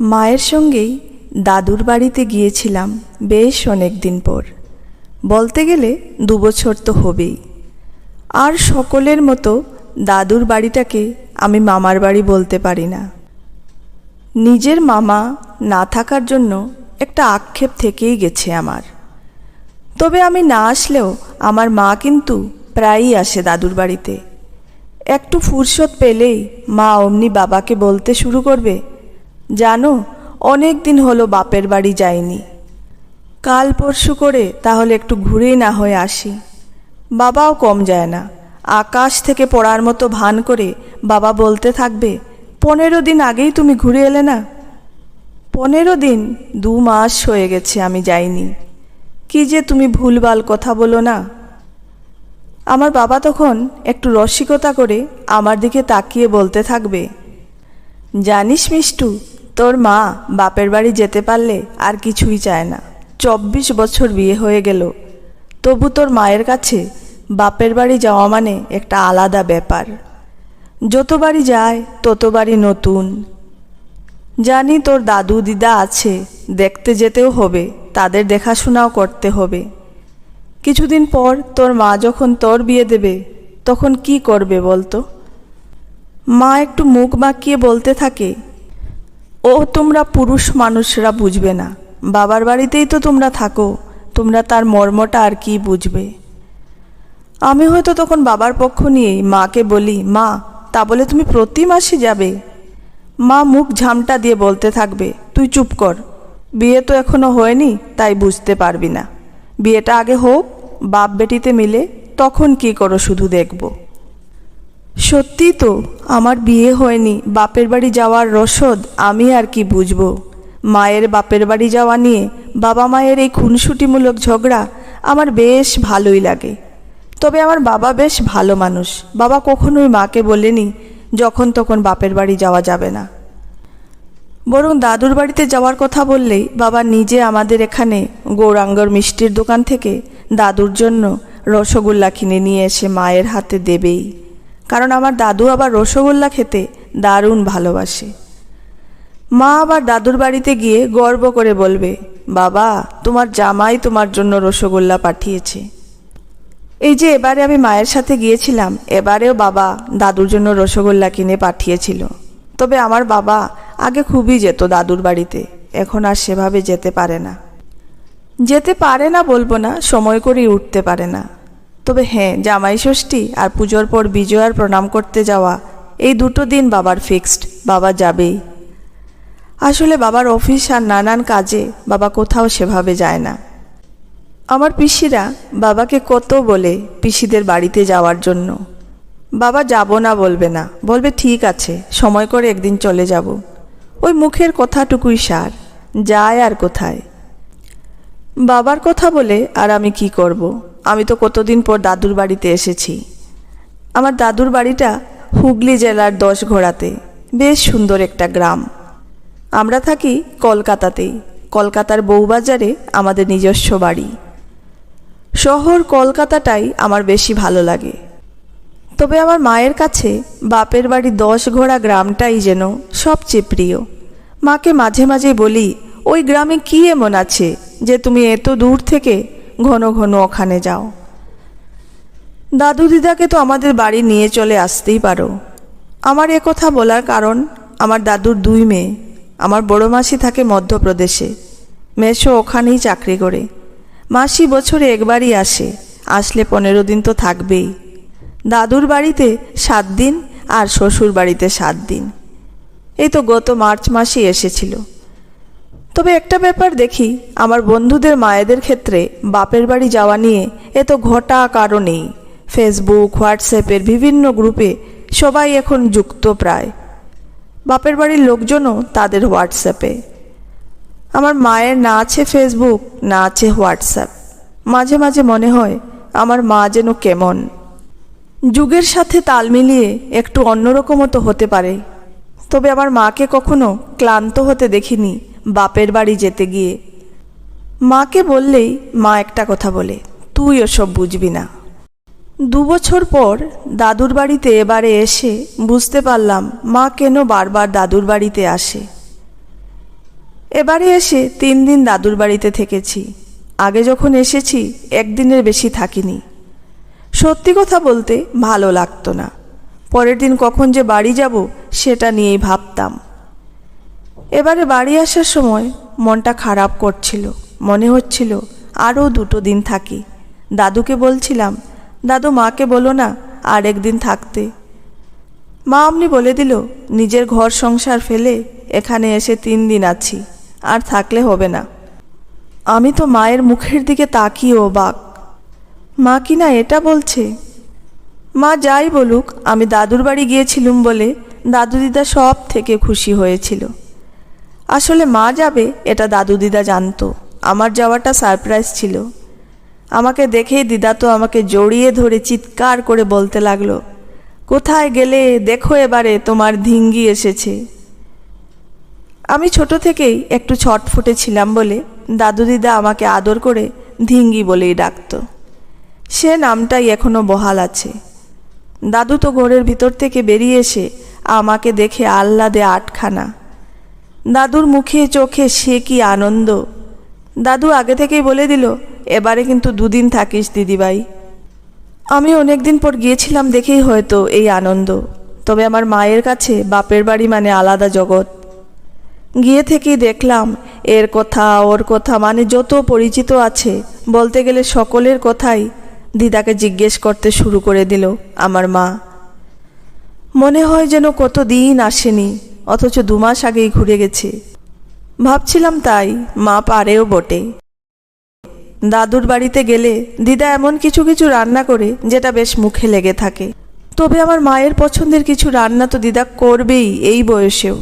মায়ের সঙ্গেই দাদুর বাড়িতে গিয়েছিলাম বেশ অনেক দিন পর। বলতে গেলে দুবছর তো হবেই। আর সকলের মতো দাদুর বাড়িটাকে আমি মামার বাড়ি বলতে পারি না। নিজের মামা না থাকার জন্য একটা আক্ষেপ থেকেই গেছে আমার। তবে আমি না আসলেও আমার মা কিন্তু প্রায়ই আসে দাদুর বাড়িতে। একটু ফুরসত পেলেই মা অমনি বাবাকে বলতে শুরু করবে জানো, অনেক দিন হলো বাপের বাড়ি যাইনি। কাল পরশু করে তাহলে একটু ঘুরেই না হয়ে আসি। বাবাও কম যায় না। আকাশ থেকে পড়ার মতো ভান করে বাবা বলতে থাকবে, পনেরো দিন আগেই তুমি ঘুরে এলে না? পনেরো দিন, দু মাস হয়ে গেছে আমি যাইনি। কি যে তুমি ভুলভাল কথা বলো না? আমার বাবা তখন একটু রসিকতা করে আমার দিকে তাকিয়ে বলতে থাকবে, জানিস মিষ্টু তোর মা বাপের বাড়ি যেতে পারলে আর কিছুই চায় না। চব্বিশ বছর বিয়ে হয়ে গেল। তবু তোর মায়ের কাছে বাপের বাড়ি যাওয়া মানে একটা আলাদা ব্যাপার। যত বাড়ি যায়, তত বাড়ি নতুন। জানি তোর দাদু দিদা আছে, দেখতে যেতেও হবে, তাদের দেখাশোনাও করতে হবে। কিছুদিন পর তোর মা যখন তোর বিয়ে দেবে, তখন কি করবে বলতো? মা একটু মুখ বাঁকিয়ে বলতে থাকে ও তোমরা পুরুষ মানুষরা বুঝবে না। বাবার বাড়িতেই তো তোমরা থাকো, তোমরা তার মর্মটা আর কি বুঝবে? আমি হয়তো তখন বাবার পক্ষ নিয়েই মাকে বলি, মা, তা বলে তুমি প্রতি মাসে যাবে? মা মুখ ঝামটা দিয়ে বলতে থাকবে, তুই চুপ কর। বিয়ে তো এখনও হয়নি, তাই বুঝতে পারবি না। বিয়েটা আগে হোক, বাপ বেটিতে মিলে, তখন কি করো শুধু দেখব। সত্যি তো, আমার বিয়ে হয়নি, বাপের বাড়ি যাওয়ার রসদ আমি আর কি বুঝব? মায়ের বাপের বাড়ি যাওয়া নিয়ে বাবা মায়ের এই খুনসুটিমূলক ঝগড়া আমার বেশ ভালোই লাগে। তবে আমার বাবা বেশ ভালো মানুষ, বাবা কখনোই মাকে বলেনি যখন তখন বাপের বাড়ি যাওয়া যাবে না। বরং দাদুর বাড়িতে যাওয়ার কথা বললেই বাবা নিজে আমাদের এখানে গৌরাঙ্গর মিষ্টির দোকান থেকে দাদুর জন্য রসগোল্লা কিনে নিয়ে এসে মায়ের হাতে দেবেই। কারণ আমার দাদু আবার রসগোল্লা খেতে দারুণ ভালোবাসে। মা আবার দাদুর বাড়িতে গিয়ে গর্ব করে বলবে, বাবা, তোমার জামাই তোমার জন্য রসগোল্লা পাঠিয়েছে। এই যে এবারে আমি মায়ের সাথে গিয়েছিলাম, এবারেও বাবা দাদুর জন্য রসগোল্লা কিনে পাঠিয়েছিল। তবে আমার বাবা আগে খুবই যেত দাদুর বাড়িতে, এখন আর সেভাবে যেতে পারে না। যেতে পারে না বলব না, সময় করেই উঠতে পারে না। তবে হ্যাঁ জামাই ষষ্ঠী আর পুজোর পর বিজয়ার প্রণাম করতে যাওয়া, এই দুটো দিন বাবার ফিক্সড বাবা যাবেই। আসলে বাবার অফিস আর নানান কাজে বাবা কোথাও সেভাবে যায় না। আমার পিসিরা বাবাকে কত বলে পিসিদের বাড়িতে যাওয়ার জন্য। বাবা যাব না বলবে না, বলবে ঠিক আছে, সময় করে একদিন চলে যাব। ওই মুখের কথাটুকুই সার, যায় আর কোথায়। বাবার কথা বলে আর আমি কি করব। আমি তো কতদিন পর দাদুর বাড়িতে এসেছি। আমার দাদুর বাড়িটা হুগলি জেলার দশ ঘোড়াতে। বেশ সুন্দর একটা গ্রাম। আমরা থাকি কলকাতাতেই। কলকাতার বউবাজারে আমাদের নিজস্ব বাড়ি। শহর কলকাতাটাই আমার বেশি ভালো লাগে। তবে আমার মায়ের কাছে বাপের বাড়ি দশ ঘোড়া গ্রামটাই যেন সবচেয়ে প্রিয়। মাকে মাঝে মাঝে বলি, ওই গ্রামে কি এমন আছে যে তুমি এত দূর থেকে ঘন ঘন ওখানে যাও। দাদু দিদাকে তো আমাদের বাড়ি নিয়ে চলে আসতেই পারো। আমার এ কথা বলার কারণ আমার দাদুর দুই মেয়ে। আমার বড় মাসি থাকে মধ্যপ্রদেশে। মেশো ওখানেই চাকরি করে। মাসি বছরে একবারই আসে। আসলে পনেরো দিন তো থাকবেই। দাদুর বাড়িতে সাত দিন আর শ্বশুর বাড়িতে সাত দিন। এই তো গত মার্চ মাসেই এসেছিল। তবে একটা ব্যাপার দেখি, আমার বন্ধুদের মায়েদের ক্ষেত্রে বাপের বাড়ি যাওয়া নিয়ে এত ঘটা কারণেই ফেসবুক হোয়াটসঅ্যাপের বিভিন্ন গ্রুপে সবাই এখন যুক্ত প্রায়। বাপের বাড়ির লোকজনও তাদের হোয়াটসঅ্যাপে আমার মায়ের না আছে ফেসবুক না আছে হোয়াটসঅ্যাপ মাঝে মাঝে মনে হয়, আমার মা যেন কেমন। যুগের সাথে তাল মিলিয়ে একটু অন্যরকমও তো হতে পারে। তবে আমার মাকে কখনো ক্লান্ত হতে দেখিনি। বাপের বাড়ি যেতে গিয়ে। মাকে বললেই মা একটা কথা বলে, তুই ওসব বুঝবি না। দু বছর পর দাদুর বাড়িতে এবারে এসে বুঝতে পারলাম মা কেন বারবার দাদুর বাড়িতে আসে। এবারে এসে তিন দিন দাদুর বাড়িতে থেকেছি। আগে যখন এসেছি, একদিনের বেশি থাকিনি। সত্যি কথা বলতে ভালো লাগতো না। পরের দিন কখন যে বাড়ি যাব, সেটা নিয়েই ভাবতাম। এবারে বাড়ি আসার সময় মনটা খারাপ করছিল, মনে হচ্ছিল আরও দুটো দিন থাকি। দাদুকে বলছিলাম, দাদু, মাকে বলো না আর একদিন থাকতে। মা অমনি বলে দিল, নিজের ঘর সংসার ফেলে এখানে এসে তিন দিন আছি, আর থাকলে হবে না। আমি তো মায়ের মুখের দিকে তাকিয়ে অবাক। মা কি না এটা বলছে? মা যাই বলুক, আমি দাদুর বাড়ি গিয়েছিলুম বলে দাদু দিদা সব থেকে খুশি হয়েছিল। আসলে মা যাবে, এটা দাদু দিদা জানতো। আমার যাওয়াটা সারপ্রাইজ ছিল। আমাকে দেখেই দিদা তো আমাকে জড়িয়ে ধরে চিৎকার করে বলতে লাগল, কোথায় গেলে? দেখো এবারে, তোমার ধিঙ্গি এসেছে। আমি ছোট থেকেই একটু ছটফটে ছিলাম বলে দাদু দিদা আমাকে আদর করে ধিঙ্গি বলেই ডাকতো। সে নামটাই এখনও বহাল আছে। দাদু তো ঘরের ভিতর থেকে বেরিয়ে এসে আমাকে দেখে আহ্লাদে আটখানা। দাদুর মুখে চোখে সে কি আনন্দ? দাদু আগে থেকেই বলে দিল, এবারে কিন্তু দুদিন থাকিস দিদিভাই। আমি অনেক দিন পর গিয়েছিলাম দেখেই হয়তো এই আনন্দ। তবে আমার মায়ের কাছে বাপের বাড়ি মানে আলাদা জগৎ। গিয়ে থেকেই দেখলাম, এর কথা, ওর কথা মানে যত পরিচিত আছে, বলতে গেলে সকলের কথাই দিদাকে জিজ্ঞেস করতে শুরু করে দিল আমার মা। মনে হয় যেন কত দিন আসেনি। অথচ দু মাস আগেই ঘুরে গেছে। ভাবছিলাম তাই, মা পারেও বটে। দাদুর বাড়িতে গেলে দিদা এমন কিছু কিছু রান্না করে, যেটা বেশ মুখে লেগে থাকে। তবে আমার মায়ের পছন্দের কিছু রান্না তো দিদা করবেই এই বয়সেও।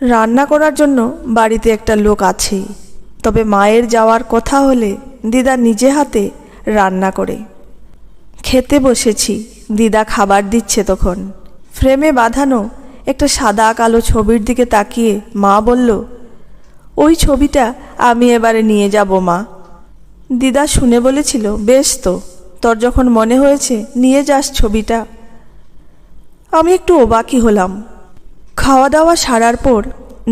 রান্না করার জন্য বাড়িতে একটা লোক আছেই তবে মায়ের যাওয়ার কথা হলে দিদা নিজে হাতে রান্না করে। খেতে বসেছি, দিদা খাবার দিচ্ছে তখন। ফ্রেমে বাঁধানো একটা সাদা কালো ছবির দিকে তাকিয়ে মা বলল, ওই ছবিটা আমি এবারে নিয়ে যাব, মা। দিদা শুনে বলেছিল, বেশ তো, তোর যখন মনে হয়েছে, নিয়ে যাস ছবিটা। আমি একটু অবাকই হলাম। খাওয়া দাওয়া সারার পর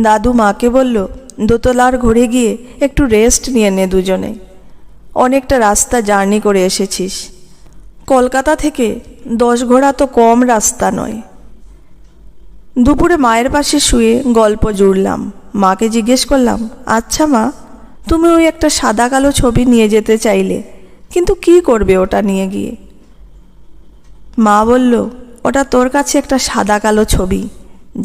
দাদু মাকে বলল, দোতলার ঘরে গিয়ে একটু রেস্ট নিয়ে নে দুজনে। অনেকটা রাস্তা জার্নি করে এসেছিস। কলকাতা থেকে দশ ঘোড়া তো কম রাস্তা নয়। দুপুরে মায়ের পাশে শুয়ে গল্প জুড়লাম। মাকে জিজ্ঞেস করলাম আচ্ছা মা, তুমি ওই একটা সাদা কালো ছবি নিয়ে যেতে চাইলে, কিন্তু কি করবে ওটা নিয়ে গিয়ে? মা বলল, ওটা তোর কাছে একটা সাদা কালো ছবি।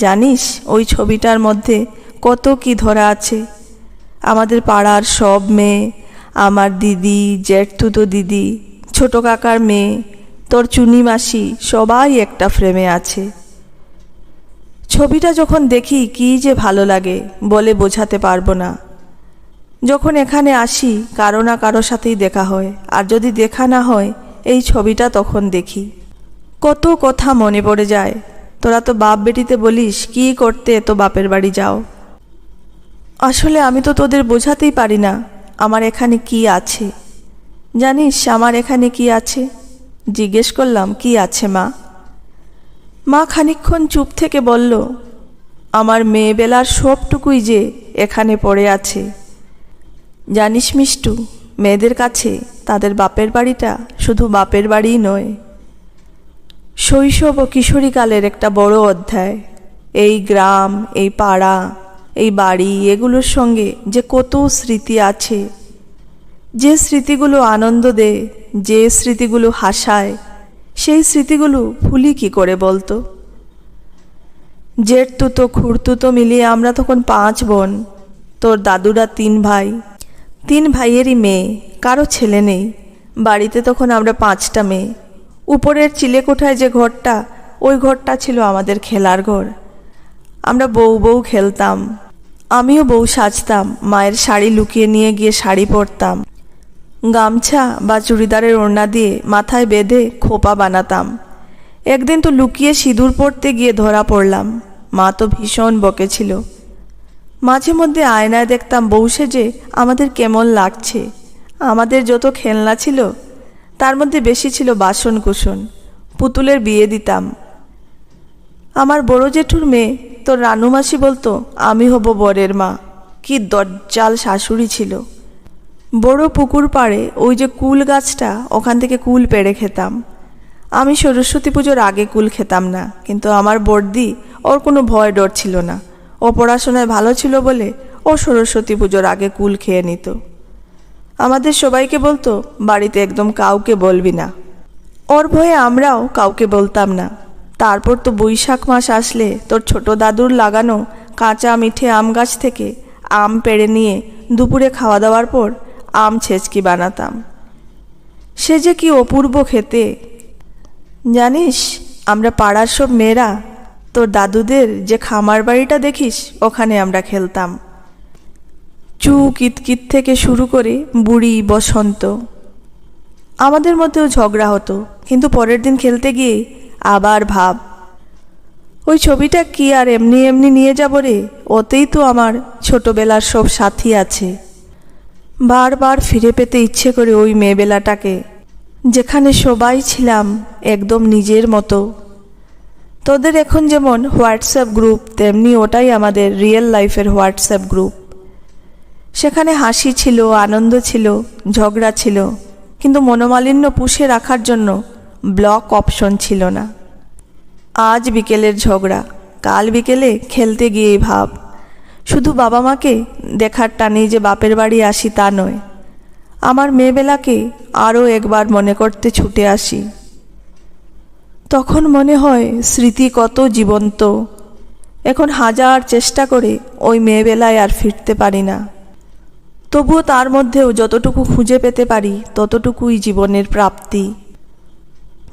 জানিস, ওই ছবিটার মধ্যে কত কি ধরা আছে। আমাদের পাড়ার সব মেয়ে, আমার দিদি, জেঠতুতো দিদি, ছোট কাকার মেয়ে, তোর চুনি মাসি, সবাই একটা ফ্রেমে আছে। ছবিটা যখন দেখি কী যে ভালো লাগে, বলে বোঝাতে পারব না। যখন এখানে আসি, কারও না কারও সাথেই দেখা হয়, আর যদি দেখা না হয়, এই ছবিটা তখন দেখি। কত কথা মনে পড়ে যায়। তোরা তো বাপ বেটিতে বলিস, কি করতে তো বাপের বাড়ি যাও? আসলে আমি তো তোদের বোঝাতেই পারি না, আমার এখানে কি আছে। জানিস, আমার এখানে কি আছে? জিজ্ঞেস করলাম, কি আছে মা? মা খানিকক্ষণ চুপ থেকে বলল, আমার মেয়েবেলার সবটুকুই যে এখানে পড়ে আছে। জানিস মিষ্টু, মেয়েদের কাছে তাদের বাপের বাড়িটা শুধু বাপের বাড়িই নয়। শৈশব ও কিশোরীকালের একটা বড় অধ্যায়। এই গ্রাম, এই পাড়া, এই বাড়ি, এগুলোর সঙ্গে যে কত স্মৃতি আছে। যে স্মৃতিগুলো আনন্দ দেয়, যে স্মৃতিগুলো হাসায় সেই স্মৃতিগুলো ভুলি কি করে বলতো? জেঠ তুতো খুঁড়তুতো মিলিয়ে আমরা তখন পাঁচ বোন, তোর দাদুরা তিন ভাই। তিন ভাইয়েরই মেয়ে, কারও ছেলে নেই। বাড়িতে তখন আমরা পাঁচটা মেয়ে। উপরের চিলেকোঠায় যে ঘরটা, ওই ঘরটা ছিল আমাদের খেলার ঘর। আমরা বউ বউ খেলতাম। আমিও বউ সাজতাম, মায়ের শাড়ি লুকিয়ে নিয়ে গিয়ে শাড়ি পরতাম। গামছা বা চুড়িদারের ওড়না দিয়ে মাথায় বেঁধে খোপা বানাতাম। একদিন তো লুকিয়ে সিঁদুর পড়তে গিয়ে ধরা পড়লাম। মা তো ভীষণ বকেছিল মাঝে মধ্যে আয়নায় দেখতাম বউ সেজে আমাদের কেমন লাগছে। আমাদের যত খেলনা ছিল, তার মধ্যে বেশি ছিল বাসন কুসন। পুতুলের বিয়ে দিতাম। আমার বড় জেঠুর মেয়ে তোর রানু মাসি বলতো, আমি হব বরের মা। কি দজ্জাল শাশুড়ি ছিল। বড় পুকুর পাড়ে ওই যে কুল গাছটা, ওখান থেকে কুল পেড়ে খেতাম। আমি সরস্বতী পুজোর আগে কুল খেতাম না, কিন্তু আমার বর্দি ওর কোনো ভয় ডর ছিল না। ও পড়াশোনায় ভালো ছিল বলে ও সরস্বতী পুজোর আগে কুল খেয়ে নিত। আমাদের সবাইকে বলতো, বাড়িতে একদম কাউকে বলবি না। ওর ভয়ে আমরাও কাউকে বলতাম না। তারপর তো বৈশাখ মাস আসলে তোর ছোট দাদুর লাগানো কাঁচা মিঠে আম গাছ থেকে আম পেড়ে নিয়ে দুপুরে খাওয়া দাওয়ার পর আম ছেচকি বানাতাম। সে যে কি অপূর্ব খেতে। জানিস, আমরা পাড়ার সব মেয়েরা, তোর দাদুদের যে খামার বাড়িটা দেখিস, ওখানে আমরা খেলতাম। চু কিতকিত থেকে শুরু করে বুড়ি, বসন্ত। আমাদের মধ্যেও ঝগড়া হতো, কিন্তু পরের দিন খেলতে গিয়ে আবার ভাব। ওই ছবিটা কি আর এমনি এমনি নিয়ে যাব রে? ওতেই তো আমার ছোটবেলার সব সাথী আছে। বারবার ফিরে পেতে ইচ্ছে করে ওই মেয়েবেলাটাকে, যেখানে সবাই ছিলাম একদম নিজের মতো। তোদের এখন যেমন হোয়াটসঅ্যাপ গ্রুপ, তেমনি ওটাই আমাদের রিয়েল লাইফের হোয়াটসঅ্যাপ গ্রুপ। সেখানে হাসি ছিল, আনন্দ ছিল, ঝগড়া ছিল, কিন্তু মনোমালিন্য পুষে রাখার জন্য ব্লক অপশন ছিল না। আজ বিকেলের ঝগড়া, কাল বিকেলে খেলতে গিয়েই ভাব। শুধু বাবা মাকে দেখার টানেই যে বাপের বাড়ি আসি তা নয়, আমার মেয়েবেলাকে আরও একবার মনে করতে ছুটে আসি। তখন মনে হয় স্মৃতি কত জীবন্ত, এখন হাজার চেষ্টা করে ওই মেয়েবেলায় আর ফিরতে পারি না। তবুও তার মধ্যেও যতটুকু খুঁজে পেতে পারি, ততটুকুই জীবনের প্রাপ্তি।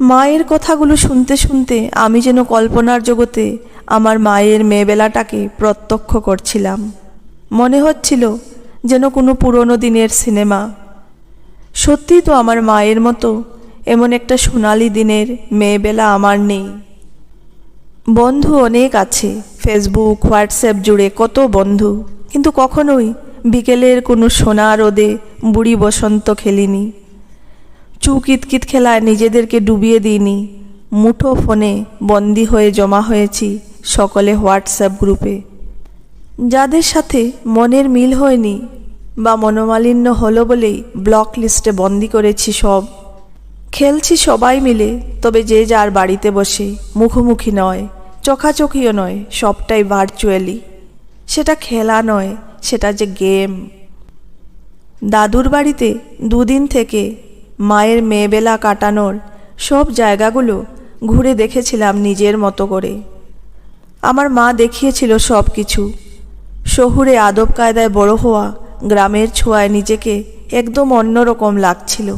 মায়ের কথাগুলো শুনতে শুনতে আমি যেন কল্পনার জগতে আমার মায়ের মেয়েবেলাটাকে প্রত্যক্ষ করছিলাম। মনে হচ্ছিল যেন কোনো পুরনো দিনের সিনেমা। সত্যি তো আমার মায়ের মতো এমন একটা সোনালি দিনের মেয়েবেলা আমার নেই। বন্ধু অনেক আছে, ফেসবুক, হোয়াটসঅ্যাপ জুড়ে কত বন্ধু, কিন্তু কখনোই বিকেলের কোনো সোনা রোদে বুড়ি বসন্ত খেলিনি। চু কিতকিত খেলায় নিজেদেরকে ডুবিয়ে দিইনি। মুঠো ফোনে বন্দি হয়ে জমা হয়েছি সকলে হোয়াটসঅ্যাপ গ্রুপে। যাদের সাথে মনের মিল হয়নি বা মনোমালিন্য হলো বলেই ব্লক লিস্টে বন্দি করেছি সব। খেলছি সবাই মিলে, তবে যে যার বাড়িতে বসে মুখোমুখি নয়, চোখাচোখিও নয়, সবটাই ভার্চুয়ালি সেটা খেলা নয়, সেটা যে গেম দাদুর বাড়িতে দুদিন থেকে মায়ের মেয়েবেলা কাটানোর সব জায়গাগুলো ঘুরে দেখেছিলাম নিজের মতো করে। আমার মা দেখিয়েছিল সব কিছু। শহুরে আদব কায়দায় বড় হওয়া গ্রামের ছোঁয়ায় নিজেকে একদম অন্যরকম লাগছিল।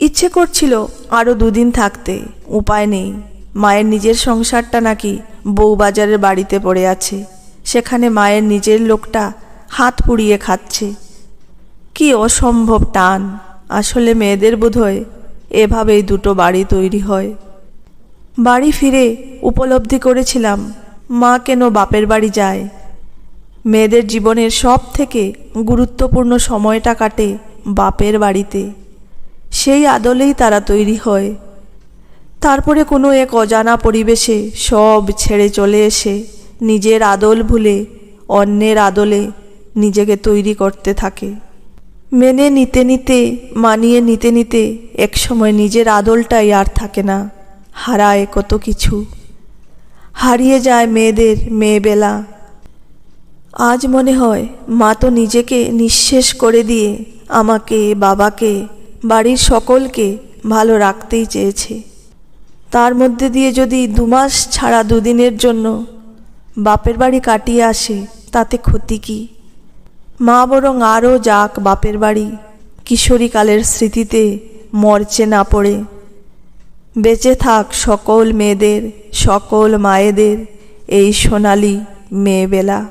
ইচ্ছে করছিল আরও দুদিন থাকতে, উপায় নেই। মায়ের নিজের সংসারটা নাকি বউবাজারের বাড়িতে পড়ে আছে। সেখানে মায়ের নিজের লোকটা হাত পুড়িয়ে খাচ্ছে। কি অসম্ভব টান। আসলে মেয়েদের বোধহয় এভাবেই দুটো বাড়ি তৈরি হয়। বাড়ি ফিরে উপলব্ধি করেছিলাম, মা কেন বাপের বাড়ি যায়? মেয়েদের জীবনের সব থেকে গুরুত্বপূর্ণ সময়টা কাটে বাপের বাড়িতে। সেই আদলেই তারা তৈরি হয়। তারপরে কোনো এক অজানা পরিবেশে সব ছেড়ে চলে এসে নিজের আদল ভুলে অন্যের আদলে নিজেকে তৈরি করতে থাকে। মেনে নিতে নিতে, মানিয়ে নিতে নিতে একসময় নিজের আদলটাই আর থাকে না। হারায় কত কিছু। হারিয়ে যায় মেয়েদের মেয়েবেলা। আজ মনে হয় মা তো নিজেকে নিঃশেষ করে দিয়ে আমাকে, বাবাকে, বাড়ির সকলকে ভালো রাখতেই চেয়েছে। তার মধ্যে দিয়ে যদি দুমাস ছাড়া দুদিনের জন্য বাপের বাড়ি কাটিয়ে আসে, তাতে ক্ষতি কী? মা বরং আরও যাক বাপের বাড়ি। কিশোরীকালের স্মৃতিতে মরচে না পড়ে। বেঁচে থাক সকল মেয়েদের, সকল মায়েদের এই সোনালি মেয়েবেলা।